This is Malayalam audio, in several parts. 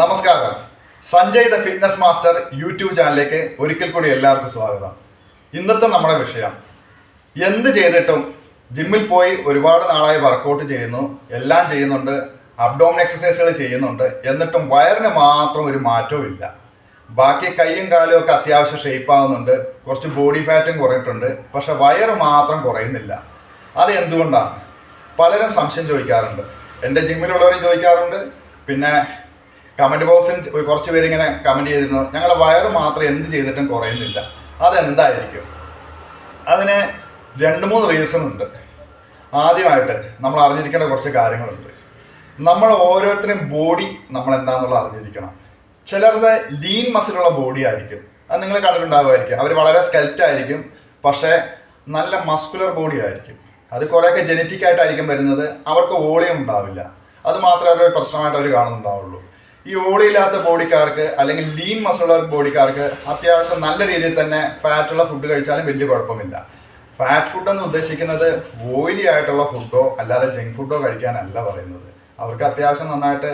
നമസ്കാരം. Sanjay the fitness master YouTube ചാനലിലേക്ക് ഒരിക്കൽ കൂടി എല്ലാവർക്കും സ്വാഗതം. ഇന്നത്തെ നമ്മുടെ വിഷയം എന്ത് ചെയ്തിട്ടും ജിമ്മിൽ പോയി ഒരുപാട് നാളായി വർക്കൗട്ട് ചെയ്യുന്നു എല്ലാം ചെയ്യുന്നുണ്ട് അബ്ഡോമിൻ എക്സസൈസുകൾ ചെയ്യുന്നുണ്ട് എന്നിട്ടും വയറിന് മാത്രം ഒരു മാറ്റവും ഇല്ല. ബാക്കി കൈയും കാലും ഒക്കെ അത്യാവശ്യം ഷേപ്പ് ആവുന്നുണ്ട് കുറച്ച് ബോഡി ഫാറ്റും കുറഞ്ഞിട്ടുണ്ട് പക്ഷെ വയറ് മാത്രം കുറയുന്നില്ല. അത് എന്തുകൊണ്ടാണ് പലരും സംശയം ചോദിക്കാറുണ്ട്. എന്റെ ജിമ്മിലുള്ളവരും ചോദിക്കാറുണ്ട് പിന്നെ കമന്റ് ബോക്സിൽ കുറച്ച് പേരിങ്ങനെ കമന്റ് ചെയ്തിരുന്നു. ഞങ്ങളുടെ വയറ് മാത്രം എന്ത് ചെയ്തിട്ടും കുറയുന്നില്ല. അതെന്തായിരിക്കും? അതിന് രണ്ട് മൂന്ന് റീസൺ ഉണ്ട്. ആദ്യമായിട്ട് നമ്മൾ അറിഞ്ഞിരിക്കേണ്ട കുറച്ച് കാര്യങ്ങളുണ്ട്. നമ്മൾ ഓരോരുത്തരും ബോഡി നമ്മൾ എന്താണെന്നുള്ളത് അറിഞ്ഞിരിക്കണം. ചിലരുടെ ലീൻ മസിലുള്ള ബോഡി ആയിരിക്കും. അത് നിങ്ങൾ കണ്ടിട്ടുണ്ടാകുമായിരിക്കും അവർ വളരെ സ്കെൽറ്റ് ആയിരിക്കും. പക്ഷേ നല്ല മസ്കുലർ ബോഡി ആയിരിക്കും. അത് കുറേയൊക്കെ ജനറ്റിക് ആയിട്ടായിരിക്കും വരുന്നത്. അവർക്ക് വോളിയം ഉണ്ടാവില്ല. അത് മാത്രമേ അവരൊരു പ്രശ്നമായിട്ട് അവർ കാണുന്നുണ്ടാവുള്ളൂ. ഈ ഓളിയില്ലാത്ത ബോഡിക്കാർക്ക് അല്ലെങ്കിൽ ലീൻ മസിലുള്ള ബോഡിക്കാർക്ക് അത്യാവശ്യം നല്ല രീതിയിൽ തന്നെ ഫാറ്റുള്ള ഫുഡ് കഴിച്ചാലും വലിയ കുഴപ്പമില്ല. ഫാറ്റ് ഫുഡ് എന്ന് ഉദ്ദേശിക്കുന്നത് ഓയിലി ആയിട്ടുള്ള ഫുഡോ അല്ലാതെ ജങ്ക് ഫുഡോ കഴിക്കാനല്ല പറയുന്നത്. അവർക്ക് അത്യാവശ്യം നന്നായിട്ട്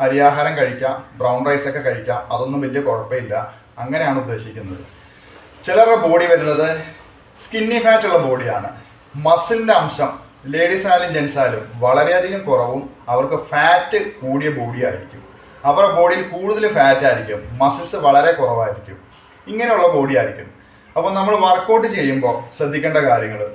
അരിയാഹാരം കഴിക്കാം ബ്രൗൺ റൈസ് ഒക്കെ കഴിക്കാം അതൊന്നും വലിയ കുഴപ്പമില്ല. അങ്ങനെയാണ് ഉദ്ദേശിക്കുന്നത്. ചിലരുടെ ബോഡി വരുന്നത് സ്കിന്നി ഫാറ്റ് ഉള്ള ബോഡിയാണ് മസിലിന്റെ അംശം ലേഡീസ് ആയാലും ജെൻസ് ആയാലും വളരെയധികം കുറവും അവർക്ക് ഫാറ്റ് കൂടിയ ബോഡി ആയിരിക്കും. അവരുടെ ബോഡിയിൽ കൂടുതൽ ഫാറ്റ് ആയിരിക്കും. മസിൽസ് വളരെ കുറവായിരിക്കും. ഇങ്ങനെയുള്ള ബോഡി ആയിരിക്കും. അപ്പോൾ നമ്മൾ വർക്കൗട്ട് ചെയ്യുമ്പോൾ ശ്രദ്ധിക്കേണ്ട കാര്യങ്ങൾ.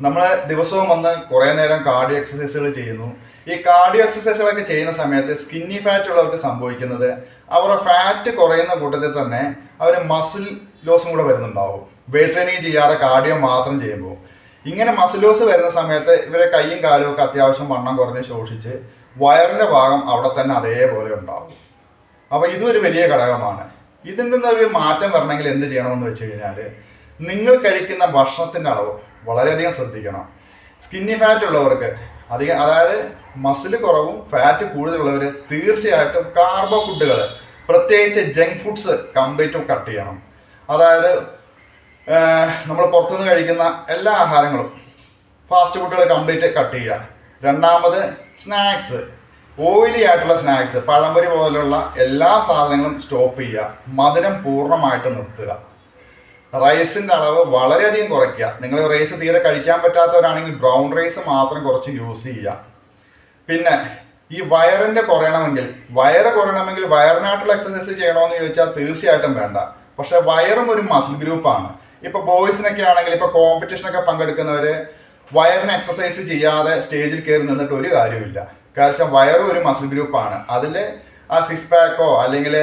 നമ്മൾ ദിവസവും വന്ന് കുറേ നേരം കാർഡിയോ എക്സസൈസുകൾ ചെയ്യുന്നു. ഈ കാർഡിയോ എക്സസൈസുകളൊക്കെ ചെയ്യുന്ന സമയത്ത് സ്കിന്നി ഫാറ്റ് ഉള്ളവർക്ക് സംഭവിക്കുന്നത് അവരുടെ ഫാറ്റ് കുറയുന്ന കൂട്ടത്തിൽ തന്നെ അവർ മസിൽ ലോസും കൂടെ വരുന്നുണ്ടാവും. വെയിറ്റ് ട്രെയിനിങ് ചെയ്യാതെ കാർഡിയോ മാത്രം ചെയ്യുമ്പോൾ. ഇങ്ങനെ മസിലോസ് വരുന്ന സമയത്ത് ഇവരെ കൈയും കാലും ഒക്കെ അത്യാവശ്യം വണ്ണം കുറഞ്ഞ് ശോഷിച്ച് വയറിന്റെ ഭാഗം അവിടെ തന്നെ അതേപോലെ ഉണ്ടാവും. അപ്പോൾ ഇതും ഒരു വലിയ ഘടകമാണ്. ഇതിൽ നിന്നൊരു മാറ്റം വരണമെങ്കിൽ എന്ത് ചെയ്യണമെന്ന് വെച്ച് കഴിഞ്ഞാൽ നിങ്ങൾ കഴിക്കുന്ന ഭക്ഷണത്തിന്റെ അളവ് വളരെയധികം ശ്രദ്ധിക്കണം. സ്കിന്നി ഫാറ്റ് ഉള്ളവർക്ക് അധികം അതായത് മസിൽ കുറവും ഫാറ്റ് കൂടുതലുള്ളവർ തീർച്ചയായിട്ടും കാർബോ ഫുഡുകൾ പ്രത്യേകിച്ച് ജങ്ക് ഫുഡ്സ് കംപ്ലീറ്റ് കട്ട് ചെയ്യണം. അതായത് നമ്മൾ പുറത്തുനിന്ന് കഴിക്കുന്ന എല്ലാ ആഹാരങ്ങളും ഫാസ്റ്റ് ഫുഡുകൾ കംപ്ലീറ്റ് കട്ട് ചെയ്യുക. രണ്ടാമത് സ്നാക്സ് ഓയിലി ആയിട്ടുള്ള സ്നാക്സ് പഴംപൊരി പോലുള്ള എല്ലാ സാധനങ്ങളും സ്റ്റോപ്പ് ചെയ്യുക. മധുരം പൂർണമായിട്ട് നിർത്തുക. റൈസിന്റെ അളവ് വളരെയധികം കുറയ്ക്കുക. നിങ്ങൾ റൈസ് തീരെ കഴിക്കാൻ പറ്റാത്തവരാണെങ്കിൽ ബ്രൗൺ റൈസ് മാത്രം കുറച്ച് യൂസ് ചെയ്യുക. പിന്നെ ഈ വയറിന്റെ കുറയണമെങ്കിൽ വയറ് കുറയണമെങ്കിൽ വയറിനായിട്ടുള്ള എക്സസൈസ് ചെയ്യണമെന്ന് ചോദിച്ചാൽ തീർച്ചയായിട്ടും വേണ്ട. പക്ഷേ വയറും ഒരു മസിൽ ഗ്രൂപ്പാണ് ഇപ്പൊ ബോയ്സിനൊക്കെ ആണെങ്കിൽ ഇപ്പൊ കോമ്പറ്റീഷനൊക്കെ പങ്കെടുക്കുന്നവര് വയറിന് എക്സസൈസ് ചെയ്യാതെ സ്റ്റേജിൽ കയറി നിന്നിട്ട് ഒരു കാര്യമില്ല കാരണം വയറും ഒരു മസിൽ ഗ്രൂപ്പാണ് അതിൽ ആ സിക്സ് പാക്കോ അല്ലെങ്കിൽ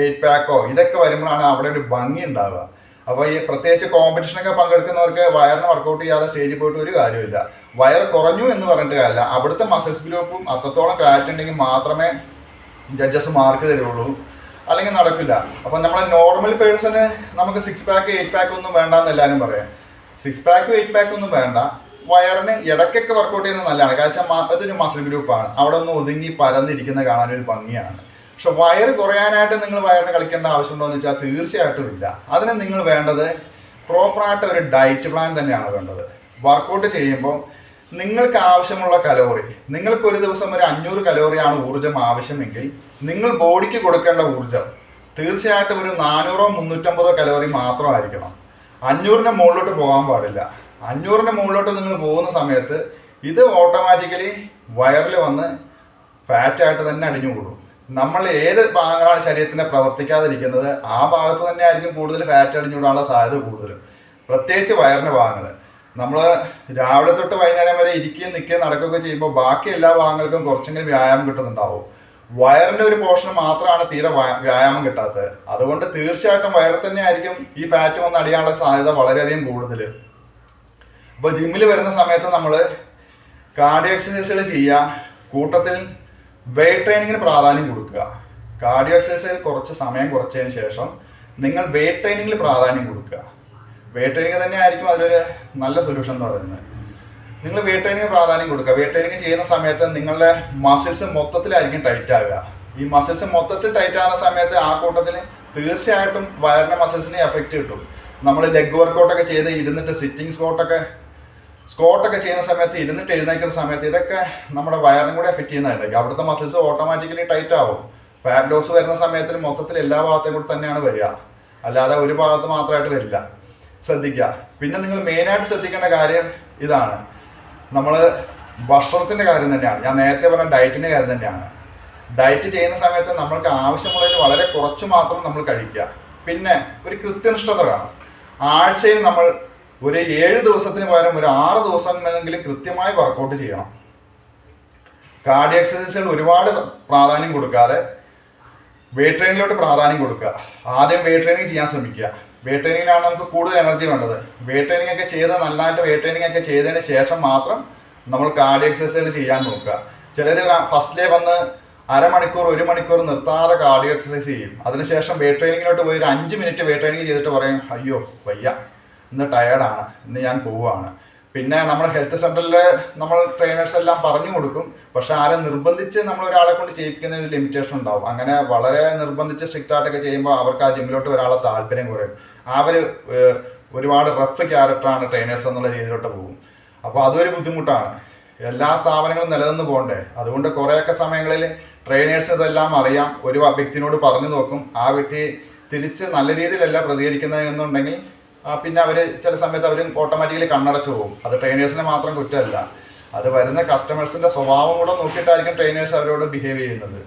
എയ്റ്റ് പാക്കോ ഇതൊക്കെ വരുമ്പോഴാണ് അവിടെ ഒരു ഭംഗി ഉണ്ടാവുക. അപ്പോൾ ഈ പ്രത്യേകിച്ച് കോമ്പറ്റീഷനൊക്കെ പങ്കെടുക്കുന്നവർക്ക് വയറിന് വർക്കൗട്ട് ചെയ്യാതെ സ്റ്റേജിൽ പോയിട്ട് ഒരു കാര്യമില്ല വയർ കുറഞ്ഞു എന്ന് പറഞ്ഞിട്ട് കാര്യമില്ല. അവിടുത്തെ മസിൽസ് ഗ്രൂപ്പും അത്രത്തോളം ക്ലാരിറ്റി ഉണ്ടെങ്കിൽ മാത്രമേ ജഡ്ജസ് മാർക്ക് തരുള്ളൂ അല്ലെങ്കിൽ നടക്കില്ല. അപ്പം നമ്മളെ നോർമൽ പേഴ്സണ് നമുക്ക് സിക്സ് പാക്ക് എയ്റ്റ് പാക്ക് ഒന്നും വേണ്ട എന്ന് എല്ലാവരും പറയാം. സിക്സ് പാക്ക് എയ്റ്റ് പാക്ക് ഒന്നും വേണ്ട. വയറിന് ഇടയ്ക്കൊക്കെ വർക്കൗട്ട് ചെയ്യുന്നത് നല്ലതാണ്. കാരണം അതൊരു മസിൽ ഗ്രൂപ്പാണ് അവിടെ ഒന്ന് ഒതുങ്ങി പരന്നിരിക്കുന്ന കാണാൻ ഒരു ഭംഗിയാണ്. പക്ഷെ വയറ് കുറയാനായിട്ട് നിങ്ങൾ വയറിന് കളിക്കേണ്ട ആവശ്യമുണ്ടോ എന്ന് വെച്ചാൽ തീർച്ചയായിട്ടും ഇല്ല. അതിന് നിങ്ങൾ വേണ്ടത് പ്രോപ്പറായിട്ട് ഒരു ഡയറ്റ് പ്ലാൻ തന്നെയാണ് വേണ്ടത്. വർക്കൗട്ട് ചെയ്യുമ്പോൾ നിങ്ങൾക്ക് ആവശ്യമുള്ള കലോറി നിങ്ങൾക്ക് ഒരു ദിവസം ഒരു അഞ്ഞൂറ് കലോറിയാണ് ഊർജം ആവശ്യമെങ്കിൽ നിങ്ങൾ ബോഡിക്ക് കൊടുക്കേണ്ട ഊർജം തീർച്ചയായിട്ടും ഒരു നാനൂറോ മുന്നൂറ്റമ്പതോ കലോറി മാത്രമായിരിക്കണം. അഞ്ഞൂറിന്റെ മുകളിലോട്ട് പോകാൻ പാടില്ല. അഞ്ഞൂറിന്റെ മുകളിലോട്ട് നിങ്ങൾ പോകുന്ന സമയത്ത് ഇത് ഓട്ടോമാറ്റിക്കലി വയറിൽ വന്ന് ഫാറ്റായിട്ട് തന്നെ അടിഞ്ഞു കൂടും. നമ്മൾ ഏത് ഭാഗങ്ങളാണ് ശരീരത്തിനെ പ്രവർത്തിക്കാതിരിക്കുന്നത് ആ ഭാഗത്ത് തന്നെ ആയിരിക്കും കൂടുതൽ ഫാറ്റ് അടിഞ്ഞു കൂടാനുള്ള സാധ്യത കൂടുതലും. പ്രത്യേകിച്ച് വയറിന്റെ ഭാഗങ്ങൾ. നമ്മൾ രാവിലെ തൊട്ട് വൈകുന്നേരം വരെ ഇരിക്കുകയും നിൽക്കുകയും നടക്കുകയൊക്കെ ചെയ്യുമ്പോൾ ബാക്കി എല്ലാ ഭാഗങ്ങൾക്കും കുറച്ചെങ്കിലും വ്യായാമം കിട്ടുന്നുണ്ടാവും. വയറിന്റെ ഒരു പോർഷൻ മാത്രമാണ് തീരെ വ്യായാമം കിട്ടാത്തത്. അതുകൊണ്ട് തീർച്ചയായിട്ടും വയറിൽ തന്നെ ആയിരിക്കും ഈ ഫാറ്റ് വന്ന് അടിയാനുള്ള സാധ്യത വളരെയധികം കൂടുതൽ അപ്പോൾ ജിമ്മിൽ വരുന്ന സമയത്ത് നമ്മൾ കാർഡിയോ എക്സസൈസുകൾ ചെയ്യുക കൂട്ടത്തിൽ വെയിറ്റ് ട്രെയിനിങ്ങിന് പ്രാധാന്യം കൊടുക്കുക. കാർഡിയോ എക്സസൈസിൽ കുറച്ച് സമയം കുറച്ചതിന് ശേഷം നിങ്ങൾ വെയിറ്റ് ട്രെയിനിങ്ങിൽ പ്രാധാന്യം കൊടുക്കുക. വെയിറ്റ് ട്രെയിനിങ് തന്നെ ആയിരിക്കും അതിലൊരു നല്ല സൊല്യൂഷൻ എന്ന് പറയുന്നത്. നിങ്ങൾ വെയിറ്റ് ട്രെയിനിങ് പ്രാധാന്യം കൊടുക്കുക. വെയിറ്റ് ട്രെയിനിങ് ചെയ്യുന്ന സമയത്ത് നിങ്ങളുടെ മസിൽസ് മൊത്തത്തിലായിരിക്കും ടൈറ്റ് ആവുക. ഈ മസിൽസ് മൊത്തത്തിൽ ടൈറ്റ് ആവുന്ന സമയത്ത് ആ കൂട്ടത്തിൽ തീർച്ചയായിട്ടും വയറിന്റെ മസിൽസിന് എഫക്റ്റ് കിട്ടും. നമ്മൾ ലെഗ് വർക്കൗട്ടൊക്കെ ചെയ്ത് ഇരുന്നിട്ട് സിറ്റിംഗ് സ്കോട്ടൊക്കെ സ്കോട്ടൊക്കെ ചെയ്യുന്ന സമയത്ത് ഇരുന്നിട്ട് എഴുന്നേക്കുന്ന സമയത്ത് ഇതൊക്കെ നമ്മുടെ വയറിനും കൂടെ എഫക്റ്റ് ചെയ്യുന്നതായിരിക്കും. അവിടുത്തെ മസിൽസ് ഓട്ടോമാറ്റിക്കലി ടൈറ്റ് ആവും. ഫാറ്റ് ലോസ് വരുന്ന സമയത്തിൽ മൊത്തത്തിൽ എല്ലാ ഭാഗത്തും കൂടി തന്നെയാണ് വരിക. അല്ലാതെ ഒരു ഭാഗത്ത് മാത്രമായിട്ട് വരില്ല. ശ്രദ്ധിക്കുക. പിന്നെ നിങ്ങൾ മെയിനായിട്ട് ശ്രദ്ധിക്കേണ്ട കാര്യം ഇതാണ്. നമ്മൾ ഭക്ഷണത്തിന്റെ കാര്യം തന്നെയാണ്. ഞാൻ നേരത്തെ പറഞ്ഞ ഡയറ്റിന്റെ കാര്യം തന്നെയാണ്. ഡയറ്റ് ചെയ്യുന്ന സമയത്ത് നമ്മൾക്ക് ആവശ്യമുള്ളതിന് വളരെ കുറച്ച് മാത്രം നമ്മൾ കഴിക്കുക. പിന്നെ ഒരു കൃത്യനിഷ്ഠത വേണം. ആഴ്ചയിൽ നമ്മൾ ഒരു ഏഴ് ദിവസത്തിന് പകരം ഒരു ആറ് ദിവസങ്ങളെങ്കിലും കൃത്യമായി വർക്കൗട്ട് ചെയ്യണം. കാർഡിയോ എക്സസൈസുകൾ ഒരുപാട് പ്രാധാന്യം കൊടുക്കാതെ വെയിറ്റ് ട്രെയിനിങ്ങിലോട്ട് പ്രാധാന്യം കൊടുക്കുക. ആദ്യം വെയിറ്റ് ട്രെയിനിങ് ചെയ്യാൻ ശ്രമിക്കുക. വെയിറ്റ് ആണ് നമുക്ക് കൂടുതൽ എനർജി വേണ്ടത്. വെയിറ്റ് ട്രെയിനിങ് ഒക്കെ ചെയ്ത് നല്ലതായിട്ട് വെയിറ്റ് ട്രെയിനിങ് ഒക്കെ ചെയ്തതിന് ശേഷം മാത്രം നമ്മൾ കാർഡിയോ എക്സസൈസുകൾ ചെയ്യാൻ നോക്കുക. ചിലർ ഫസ്റ്റിലേ വന്ന് അരമണിക്കൂർ ഒരു മണിക്കൂർ നിർത്താതെ കാർഡിയോ എക്സസൈസ് ചെയ്യും. അതിനുശേഷം വെയിറ്റ് ട്രെയിനിങ്ങിലോട്ട് പോയി ഒരു അഞ്ച് മിനിറ്റ് വെയിറ്റ് ട്രെയിനിങ് ചെയ്തിട്ട് പറയും അയ്യോ വയ്യ. ഇന്ന് ടയേർഡാണ് ഇന്ന് ഞാൻ പോവുകയാണ്. പിന്നെ നമ്മൾ ഹെൽത്ത് സെന്ററിൽ നമ്മൾ ട്രെയിനേഴ്സ് എല്ലാം പറഞ്ഞു കൊടുക്കും. പക്ഷെ ആരെ നിർബന്ധിച്ച് നമ്മൾ ഒരാളെ കൊണ്ട് ചെയ്യിപ്പിക്കുന്ന ഒരു ലിമിറ്റേഷൻ ഉണ്ടാവും. അങ്ങനെ വളരെ നിർബന്ധിച്ച് സ്ട്രിക്റ്റ് ആയിട്ടൊക്കെ ചെയ്യുമ്പോൾ അവർക്ക് ആ ജിമ്മിലോട്ട് ഒരാളെ താല്പര്യം കുറയും. അവർ ഒരുപാട് റഫ് ക്യാരക്ടറാണ് ട്രെയിനേഴ്സ് എന്നുള്ള രീതിയിലോട്ട് പോകും. അപ്പോൾ അതൊരു ബുദ്ധിമുട്ടാണ്. എല്ലാ സ്ഥാപനങ്ങളും നിലനിന്ന് പോകണ്ടേ? അതുകൊണ്ട് കുറേയൊക്കെ സമയങ്ങളിൽ ട്രെയിനേഴ്സ് ഇതെല്ലാം അറിയാം. ഒരു വ്യക്തിനോട് പറഞ്ഞു നോക്കും. ആ വ്യക്തി തിരിച്ച് നല്ല രീതിയിലല്ല പ്രതികരിക്കുന്നത് എന്നുണ്ടെങ്കിൽ പിന്നെ അവർ ചില സമയത്ത് അവർ ഓട്ടോമാറ്റിക്കലി കണ്ണടച്ചു പോകും. അത് ട്രെയിനേഴ്സിനെ മാത്രം കുറ്റമല്ല. അത് വരുന്ന കസ്റ്റമേഴ്സിന്റെ സ്വഭാവം കൂടെ നോക്കിയിട്ടായിരിക്കും ട്രെയിനേഴ്സ് അവരോട് ബിഹേവ് ചെയ്യുന്നത്.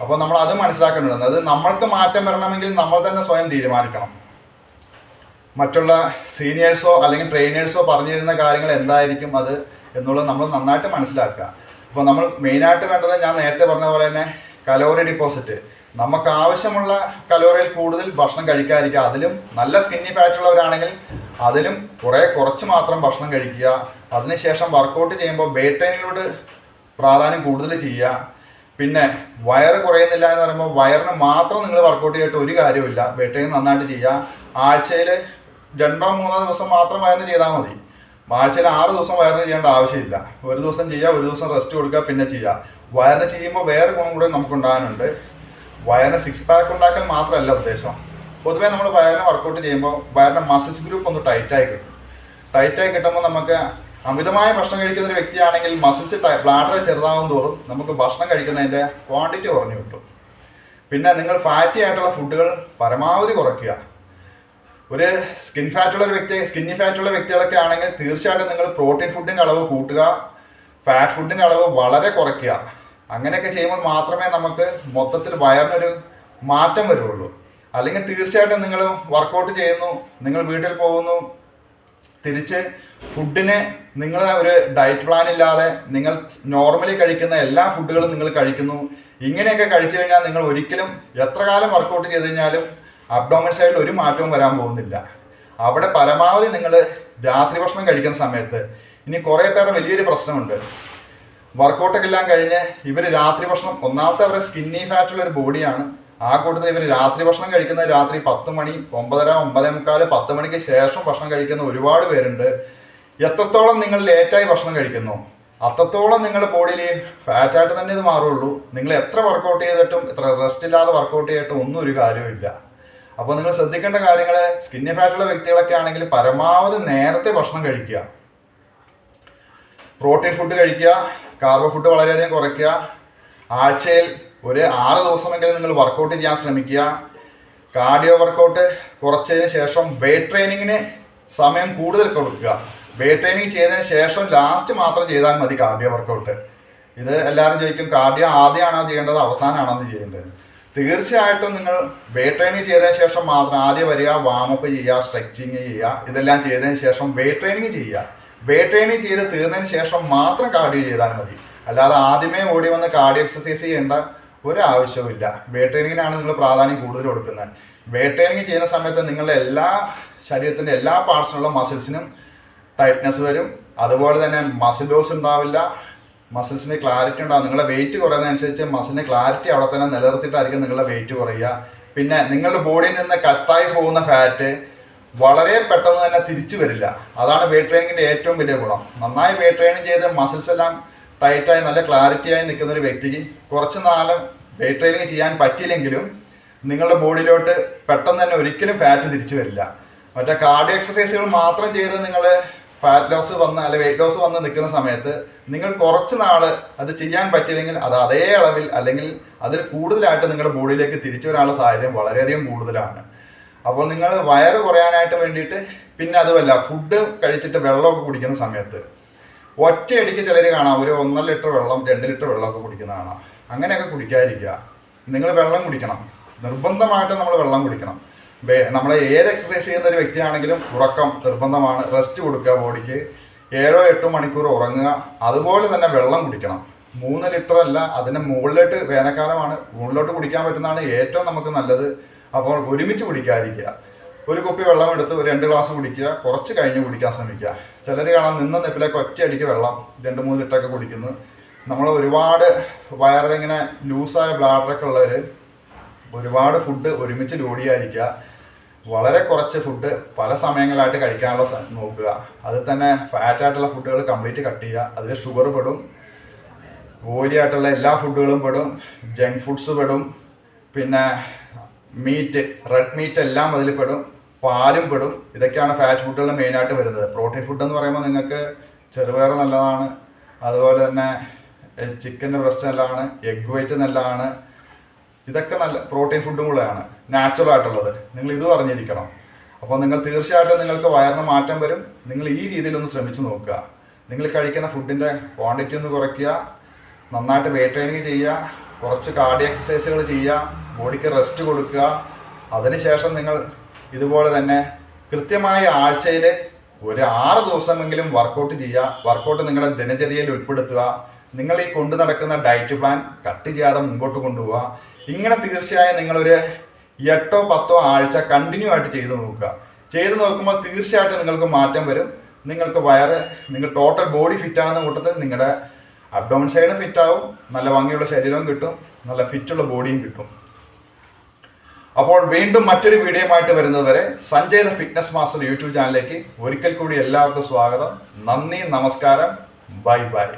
അപ്പോൾ നമ്മൾ അത് മനസ്സിലാക്കേണ്ടത് അത് നമ്മൾക്ക് മാറ്റം വരണമെങ്കിൽ നമ്മൾ തന്നെ സ്വയം തീരുമാനിക്കണം. മറ്റുള്ള സീനിയേഴ്സോ അല്ലെങ്കിൽ ട്രെയിനേഴ്സോ പറഞ്ഞു തരുന്ന കാര്യങ്ങൾ എന്തായിരിക്കും അത് എന്നുള്ളത് നമ്മൾ നന്നായിട്ട് മനസ്സിലാക്കുക. അപ്പോൾ നമ്മൾ മെയിനായിട്ട് വേണ്ടത് ഞാൻ നേരത്തെ പറഞ്ഞ പോലെ തന്നെ കലോറി ഡിപ്പോസിറ്റ് നമുക്ക് ആവശ്യമുള്ള കലോറിയിൽ കൂടുതൽ ഭക്ഷണം കഴിക്കാതിരിക്കുക. അതിലും നല്ല സ്കിന്നി ഫാറ്റ് ഉള്ളവരാണെങ്കിൽ അതിലും കുറേ കുറച്ച് മാത്രം ഭക്ഷണം കഴിക്കുക. അതിനുശേഷം വർക്കൗട്ട് ചെയ്യുമ്പോൾ ട്രെയിനിലോട് പ്രാധാന്യം കൂടുതൽ ചെയ്യുക. പിന്നെ വയറ് കുറയുന്നില്ല എന്ന് പറയുമ്പോൾ വയറിന് മാത്രം നിങ്ങൾ വർക്കൗട്ട് ചെയ്തിട്ട് ഒരു കാര്യമില്ല ട്രെയിൻ നന്നായിട്ട് ചെയ്യുക. ആഴ്ചയിൽ രണ്ടോ മൂന്നോ ദിവസം മാത്രം വയറിന് ചെയ്താൽ മതി. ആഴ്ചയിൽ ആറ് ദിവസം വയറിന് ചെയ്യേണ്ട ആവശ്യമില്ല. ഒരു ദിവസം ചെയ്യുക ഒരു ദിവസം റെസ്റ്റ് കൊടുക്കുക പിന്നെ ചെയ്യുക വയറിന് ചെയ്യുമ്പോൾ വേറെ ഗുണം കൂടെ നമുക്ക് ഉണ്ടാകാനുണ്ട് വയറിന് സിക്സ് പാക്ക് ഉണ്ടാക്കൽ മാത്രമല്ല ഉദ്ദേശം. പൊതുവേ നമ്മൾ വയറിന് വർക്കൗട്ട് ചെയ്യുമ്പോൾ വയറിന്റെ മസിൽസ് ഗ്രൂപ്പ് ഒന്ന് ടൈറ്റായി കിട്ടും. ടൈറ്റായി കിട്ടുമ്പോൾ നമുക്ക് അമിതമായ ഭക്ഷണം കഴിക്കുന്ന ഒരു വ്യക്തിയാണെങ്കിൽ മസിൽസ് ബ്ലാഡർ ചെറുതാവും തോറും നമുക്ക് ഭക്ഷണം കഴിക്കുന്നതിന്റെ ക്വാണ്ടിറ്റി കുറഞ്ഞു കിട്ടും. പിന്നെ നിങ്ങൾ ഫാറ്റി ആയിട്ടുള്ള ഫുഡുകൾ പരമാവധി കുറയ്ക്കുക. ഒരു സ്കിൻ ഫാറ്റുള്ള ഒരു വ്യക്തി സ്കിന്നി ഫാറ്റുള്ള വ്യക്തികളൊക്കെ ആണെങ്കിൽ തീർച്ചയായിട്ടും നിങ്ങൾ പ്രോട്ടീൻ ഫുഡിന്റെ അളവ് കൂട്ടുക. ഫാറ്റ് ഫുഡിന്റെ അളവ് വളരെ കുറയ്ക്കുക. അങ്ങനെയൊക്കെ ചെയ്യുമ്പോൾ മാത്രമേ നമുക്ക് മൊത്തത്തിൽ വയറിനൊരു മാറ്റം വരുള്ളൂ. അല്ലെങ്കിൽ തീർച്ചയായിട്ടും നിങ്ങൾ വർക്കൗട്ട് ചെയ്യുന്നു നിങ്ങൾ വീട്ടിൽ പോകുന്നു തിരിച്ച് ഫുഡിനെ നിങ്ങൾ ഒരു ഡയറ്റ് പ്ലാൻ ഇല്ലാതെ നിങ്ങൾ നോർമലി കഴിക്കുന്ന എല്ലാ ഫുഡുകളും നിങ്ങൾ കഴിക്കുന്നു. ഇങ്ങനെയൊക്കെ കഴിച്ചു കഴിഞ്ഞാൽ നിങ്ങൾ ഒരിക്കലും എത്ര കാലം വർക്കൗട്ട് ചെയ്ത് കഴിഞ്ഞാലും അബ്ഡോമൻ സൈഡിൽ ഒരു മാറ്റവും വരാൻ പോകുന്നില്ല. അവിടെ പരമാവധി നിങ്ങൾ രാത്രി ഭക്ഷണം കഴിക്കുന്ന സമയത്ത് ഇനി കുറേ പേരുടെ വലിയൊരു പ്രശ്നമുണ്ട്. വർക്കൗട്ടൊക്കെ എല്ലാം കഴിഞ്ഞ് ഇവർ രാത്രി ഭക്ഷണം ഒന്നാമത്തെ അവരുടെ സ്കിന്നി ഫാറ്റുള്ള ഒരു ബോഡിയാണ് ആ കൂട്ടത്തിൽ ഇവർ രാത്രി ഭക്ഷണം കഴിക്കുന്നത് രാത്രി പത്ത് മണി ഒമ്പതര ഒമ്പതേ മുക്കാൽ പത്ത് മണിക്ക് ശേഷം ഭക്ഷണം കഴിക്കുന്ന ഒരുപാട് പേരുണ്ട്. എത്രത്തോളം നിങ്ങൾ ലേറ്റായി ഭക്ഷണം കഴിക്കുന്നു? അത്രത്തോളം നിങ്ങളുടെ ബോഡിയിൽ ഫാറ്റായിട്ട് തന്നെ ഇത് മാറുള്ളൂ. നിങ്ങൾ എത്ര വർക്കൗട്ട് ചെയ്തിട്ടും എത്ര റെസ്റ്റ് ഇല്ലാതെ വർക്കൗട്ട് ചെയ്തിട്ടും ഒന്നും ഒരു കാര്യമില്ല അപ്പോൾ നിങ്ങൾ ശ്രദ്ധിക്കേണ്ട കാര്യങ്ങൾ സ്കിന്നി ഫാറ്റുള്ള വ്യക്തികളൊക്കെ ആണെങ്കിൽ പരമാവധി നേരത്തെ ഭക്ഷണം കഴിക്കുക. പ്രോട്ടീൻ ഫുഡ് കഴിക്കുക കാർബോ ഫുഡ് വളരെയധികം കുറയ്ക്കുക. ആഴ്ചയിൽ ഒരു ആറ് ദിവസമെങ്കിലും നിങ്ങൾ വർക്കൗട്ട് ചെയ്യാൻ ശ്രമിക്കുക. കാർഡിയോ വർക്കൗട്ട് കുറച്ചതിന് ശേഷം വെയിറ്റ് ട്രെയിനിങ്ങിന് സമയം കൂടുതൽ കൊടുക്കുക. വെയിറ്റ് ട്രെയിനിങ് ചെയ്തതിന് ശേഷം ലാസ്റ്റ് മാത്രം ചെയ്താൽ മതി കാർഡിയോ വർക്കൗട്ട് ഇത് എല്ലാവരും ചോദിക്കും കാർഡിയോ ആദ്യമാണോ ചെയ്യേണ്ടത്? അവസാനമാണോ ചെയ്യേണ്ടത്? തീർച്ചയായിട്ടും നിങ്ങൾ വെയിറ്റ് ട്രെയിനിങ് ചെയ്തതിന് ശേഷം മാത്രം ആദ്യം വരിക വാമപ്പ് ചെയ്യുക സ്ട്രെച്ചിങ് ചെയ്യുക ഇതെല്ലാം ചെയ്തതിന് ശേഷം വെയിറ്റ് ട്രെയിനിങ് ചെയ്യുക. വെയിറ്റ് ട്രെയിനിങ് ചെയ്ത് തീർന്നതിന് ശേഷം മാത്രം കാർഡിയോ ചെയ്താൽ മതി. അല്ലാതെ ആദ്യമേ ഓടി വന്ന് കാർഡിയോ എക്സസൈസ് ചെയ്യേണ്ട ഒരു ആവശ്യവുമില്ല വെയിറ്റ് ട്രെയിനിങ്ങിനാണ് നിങ്ങൾ പ്രാധാന്യം കൂടുതൽ കൊടുക്കുന്നത്. വെയിറ്റ് ട്രെയിനിങ് ചെയ്യുന്ന സമയത്ത് നിങ്ങളുടെ എല്ലാ ശരീരത്തിന്റെ എല്ലാ പാർട്സിലുള്ള മസിൽസിനും ടൈറ്റ്നസ് വരും. അതുപോലെ തന്നെ മസിൽ ലോസ് ഉണ്ടാവില്ല. മസിൽസിന് ക്ലാരിറ്റി ഉണ്ടാകും നിങ്ങളുടെ വെയിറ്റ് കുറയുന്നതനുസരിച്ച് മസിലിന് ക്ലാരിറ്റി അവിടെ തന്നെ നിലനിർത്തിയിട്ടായിരിക്കും നിങ്ങളുടെ വെയിറ്റ് കുറയുക. പിന്നെ നിങ്ങളുടെ ബോഡിയിൽ നിന്ന് കട്ടായി പോകുന്ന ഫാറ്റ് വളരെ പെട്ടെന്ന് തന്നെ തിരിച്ചു വരില്ല. അതാണ് വെയിറ്റ് ട്രെയിനിങ്ങിന്റെ ഏറ്റവും വലിയ ഗുണം. നന്നായി വെയിറ്റ് ട്രെയിനിങ് ചെയ്ത് മസിൽസ് എല്ലാം ടൈറ്റായി നല്ല ക്ലാരിറ്റിയായി നിൽക്കുന്ന ഒരു വ്യക്തിക്ക് കുറച്ച് നാളും വെയിറ്റ് ട്രെയിനിങ് ചെയ്യാൻ പറ്റിയില്ലെങ്കിലും നിങ്ങളുടെ ബോഡിയിലോട്ട് പെട്ടെന്ന് തന്നെ ഒരിക്കലും ഫാറ്റ് തിരിച്ചു വരില്ല. മറ്റേ കാർഡിയോ എക്സസൈസുകൾ മാത്രം ചെയ്ത് നിങ്ങൾ ഫാറ്റ് ലോസ് വന്ന് അല്ലെങ്കിൽ വെയിറ്റ് ലോസ് വന്ന് നിൽക്കുന്ന സമയത്ത് നിങ്ങൾ കുറച്ച് നാൾ അത് ചെയ്യാൻ പറ്റില്ലെങ്കിൽ അത് അതേ അളവിൽ അല്ലെങ്കിൽ അതിൽ കൂടുതലായിട്ട് നിങ്ങളുടെ ബോഡിയിലേക്ക് തിരിച്ചു വരാനുള്ള സാഹചര്യം വളരെയധികം കൂടുതലാണ്. അപ്പോൾ നിങ്ങൾ വയറ് കുറയാനായിട്ട് വേണ്ടിയിട്ട് പിന്നെ അതുമല്ല ഫുഡ് കഴിച്ചിട്ട് വെള്ളമൊക്കെ കുടിക്കുന്ന സമയത്ത് ഒറ്റയടിക്ക് ചിലർ കാണാം ഒരു ഒന്നര ലിറ്റർ വെള്ളം രണ്ട് ലിറ്റർ വെള്ളമൊക്കെ കുടിക്കുന്ന കാണാം. അങ്ങനെയൊക്കെ കുടിക്കാതിരിക്കുക. നിങ്ങൾ വെള്ളം കുടിക്കണം. നിർബന്ധമായിട്ട് നമ്മൾ വെള്ളം കുടിക്കണം. നമ്മൾ ഏത് എക്സസൈസ് ചെയ്യുന്ന ഒരു വ്യക്തിയാണെങ്കിലും ഉറക്കം നിർബന്ധമാണ്. റെസ്റ്റ് കൊടുക്കുക ബോഡിക്ക്. ഏഴോ എട്ടോ മണിക്കൂർ ഉറങ്ങുക. അതുപോലെ തന്നെ വെള്ളം കുടിക്കണം. മൂന്ന് ലിറ്റർ അല്ല അതിന് മുകളിലോട്ട് വേനൽക്കാലമാണ്. മുകളിലോട്ട് കുടിക്കാൻ പറ്റുന്നതാണ് ഏറ്റവും നമുക്ക് നല്ലത്. അപ്പോൾ ഒരുമിച്ച് കുടിക്കാതിരിക്കുക. ഒരു കുപ്പി വെള്ളം എടുത്ത് ഒരു രണ്ട് ഗ്ലാസ് കുടിക്കുക. കുറച്ച് കഴിഞ്ഞ് കുടിക്കാൻ ശ്രമിക്കുക. ചിലർ കാണാൻ നിന്ന ഒറ്റ ഒറ്റയടിക്ക് വെള്ളം രണ്ട് മൂന്ന് ലിറ്ററൊക്കെ കുടിക്കുന്നു. നമ്മൾ ഒരുപാട് വയറിങ്ങനെ ലൂസായ ബ്ലാഡറൊക്കെ ഉള്ളവർ ഒരുപാട് ഫുഡ് ഒരുമിച്ച് ലോഡ് ചെയ്യാതിരിക്കുക വളരെ കുറച്ച് ഫുഡ് പല സമയങ്ങളായിട്ട് കഴിക്കാനുള്ള നോക്കുക. അതിൽ തന്നെ ഫാറ്റ് ആയിട്ടുള്ള ഫുഡുകൾ കംപ്ലീറ്റ് കട്ട് ചെയ്യുക. അതിൽ ഷുഗർ പെടും. ഓയിലി ആയിട്ടുള്ള എല്ലാ ഫുഡുകളും പെടും. ജങ്ക് ഫുഡ്സ് പെടും. പിന്നെ മീറ്റ് റെഡ് മീറ്റ് എല്ലാം അതിൽ പെടും. പാലും പെടും. ഇതൊക്കെയാണ് ഫാറ്റ് ഫുഡുകൾ മെയിനായിട്ട് വരുന്നത്. പ്രോട്ടീൻ ഫുഡ് എന്ന് പറയുമ്പോൾ നിങ്ങൾക്ക് ചെറുപയർ നല്ലതാണ്. അതുപോലെ തന്നെ ചിക്കന്റെ ബ്രസ്റ്റ് നല്ലതാണ്. എഗ് വൈറ്റ് നല്ലതാണ്. ഇതൊക്കെ നല്ല പ്രോട്ടീൻ ഫുഡും കൂടെയാണ് നാച്ചുറൽ ആയിട്ടുള്ളത്. നിങ്ങൾ ഇത് അറിഞ്ഞിരിക്കണം. അപ്പോൾ നിങ്ങൾ തീർച്ചയായിട്ടും നിങ്ങൾക്ക് വയറിന് മാറ്റം വരും. നിങ്ങൾ ഈ രീതിയിൽ ഒന്ന് ശ്രമിച്ചു നോക്കുക. നിങ്ങൾ കഴിക്കുന്ന ഫുഡിന്റെ ക്വാണ്ടിറ്റി ഒന്ന് കുറയ്ക്കുക. നന്നായിട്ട് വെയിറ്റ് ട്രെയിനിങ് ചെയ്യുക. കുറച്ച് കാർഡി എക്സസൈസുകൾ ചെയ്യുക. ബോഡിക്ക് റെസ്റ്റ് കൊടുക്കുക. അതിനുശേഷം നിങ്ങൾ ഇതുപോലെ തന്നെ കൃത്യമായ ആഴ്ചയിൽ ഒരു ആറ് ദിവസമെങ്കിലും വർക്കൗട്ട് ചെയ്യുക. വർക്കൗട്ട് നിങ്ങളുടെ ദിനചര്യയിൽ ഉൾപ്പെടുത്തുക. നിങ്ങൾ ഈ കൊണ്ടു നടക്കുന്ന ഡയറ്റ് പ്ലാൻ കട്ട് ചെയ്യാതെ മുമ്പോട്ട് കൊണ്ടുപോവുക. ഇങ്ങനെ തീർച്ചയായും നിങ്ങളൊരു എട്ടോ പത്തോ ആഴ്ച കണ്ടിന്യൂ ആയിട്ട് ചെയ്തു നോക്കുക. ചെയ്തു നോക്കുമ്പോൾ തീർച്ചയായിട്ടും നിങ്ങൾക്ക് മാറ്റം വരും. നിങ്ങൾക്ക് വയറ് നിങ്ങൾ ടോട്ടൽ ബോഡി ഫിറ്റ് ആകുന്ന കൂട്ടത്തിൽ നിങ്ങളുടെ അബ്ഡോമൻ സൈഡും ഫിറ്റ് ആവും. നല്ല ഭംഗിയുള്ള ശരീരവും കിട്ടും. നല്ല ഫിറ്റുള്ള ബോഡിയും കിട്ടും. അപ്പോൾ വീണ്ടും മറ്റൊരു വീഡിയോയുമായിട്ട് വരുന്നത് വരെ Sanjay the fitness master YouTube ചാനലിലേക്ക് ഒരിക്കൽ കൂടി എല്ലാവർക്കും സ്വാഗതം. നന്ദി നമസ്കാരം. Bye bye.